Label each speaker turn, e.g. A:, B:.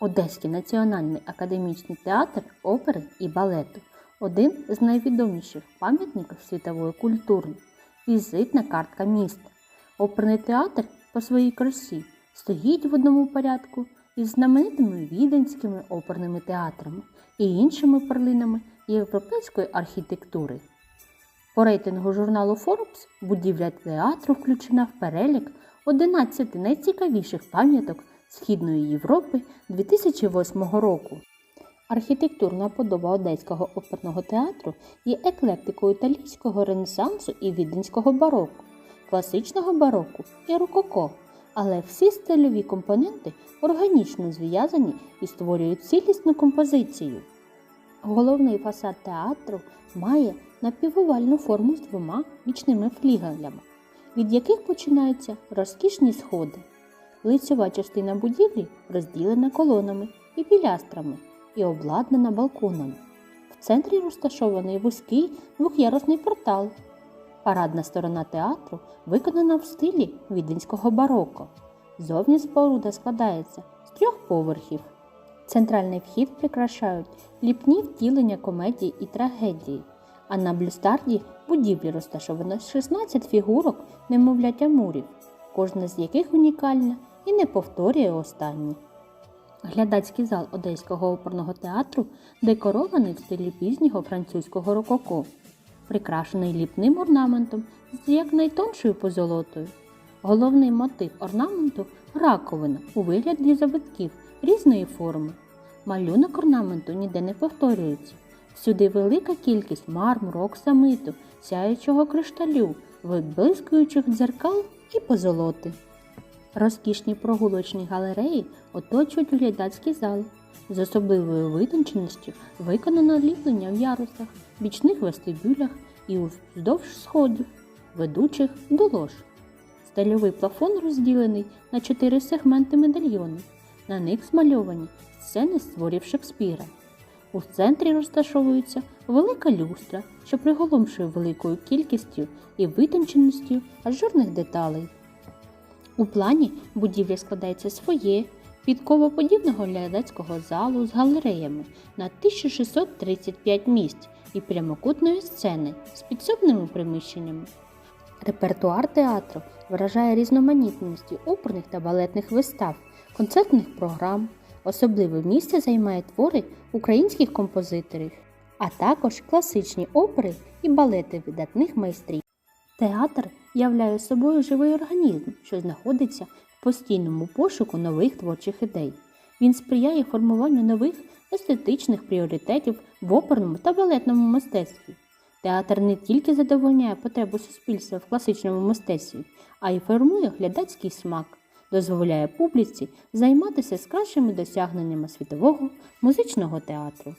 A: Одеський національний академічний театр опери і балету один з найвідоміших пам'ятників світової культури, візитна картка міста. Оперний театр по своїй красі стоїть в одному порядку із знаменитими віденськими оперними театрами і іншими перлинами європейської архітектури. По рейтингу журналу Forbes будівля театру включена в перелік 11 найцікавіших пам'яток Східної Європи 2008 року. Архітектурна подоба Одеського оперного театру є еклектикою італійського ренесансу і віденського бароко, класичного бароко і рококо, але всі стильові компоненти органічно зв'язані і створюють цілісну композицію. Головний фасад театру має напівовальну форму з двома бічними флігелями, від яких починаються розкішні сходи. Лицьова частина будівлі розділена колонами і пілястрами і обладнана балконами. В центрі розташований вузький двох'ярусний портал. Парадна сторона театру виконана в стилі віденського бароко. Зовні споруда складається з трьох поверхів. Центральний вхід прикрашають ліпні втілення комедії і трагедії, а на блюстарді будівлі розташовано 16 фігурок немовлять амурів, кожна з яких унікальна і не повторює останні. Глядацький зал Одеського оперного театру декорований в стилі пізнього французького рококо, прикрашений ліпним орнаментом з якнайтоншою позолотою. Головний мотив орнаменту раковина у вигляді завитків різної форми. Малюнок орнаменту ніде не повторюється. Всюди велика кількість мармуру, оксамиту, сяючого кришталю, виблискуючих дзеркал і позолоти. Розкішні прогулочні галереї оточують глядацький зал. З особливою витонченістю виконано ліплення в ярусах, бічних вестибюлях і вздовж сходів, ведучих до лож. Стильовий плафон розділений на чотири сегменти медальйони. На них змальовані сцени з творів Шекспіра. У центрі розташовується велика люстра, що приголомшує великою кількістю і витонченістю ажурних деталей. У плані будівля складається своє підковоподібного глядацького залу з галереями на 1635 місць і прямокутної сцени з підсобними приміщеннями. Репертуар театру вражає різноманітністю оперних та балетних вистав, концертних програм. Особливе місце займає твори українських композиторів, а також класичні опери і балети видатних майстрів. Театр являє собою живий організм, що знаходиться в постійному пошуку нових творчих ідей. Він сприяє формуванню нових естетичних пріоритетів в оперному та балетному мистецтві. Театр не тільки задовольняє потребу суспільства в класичному мистецтві, а й формує глядацький смак, дозволяє публіці займатися з кращими досягненнями світового музичного театру.